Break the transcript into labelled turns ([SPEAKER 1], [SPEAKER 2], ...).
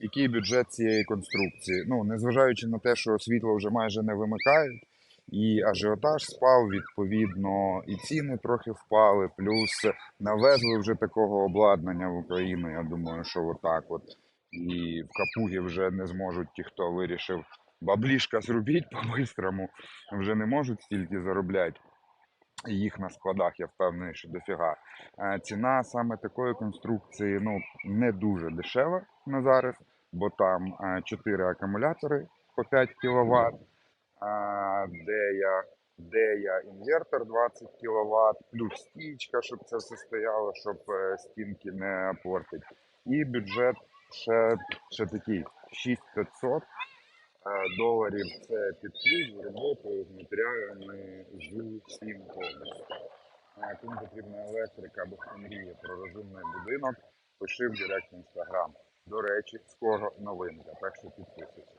[SPEAKER 1] який бюджет цієї конструкції. Ну, незважаючи на те, що світло вже майже не вимикають, і ажіотаж спав, відповідно, і ціни трохи впали. Плюс навезли вже такого обладнання в Україну. Я думаю, що отак от. І в капугі вже не зможуть ті, хто вирішив баблішка зробіть по-бистрому, вже не можуть стільки заробляти. Їх на складах, я впевнений, що дофіга. Е, Ціна саме такої конструкції ну, не дуже дешева на зараз, бо там 4 акумулятори по 5 кВт, де я, де я інвертор 20 кВт, плюс стічка, щоб це все стояло, щоб е, стінки не портить. І бюджет ще, ще такий 6500 е, доларів. Це під ключ з роботою, з матеріалами, з всім повністю. Е, Кому потрібна електрика або хто мріє про розумний будинок, пиши в директ інстаграм. До речі, скоро новинка, так що підписуйся.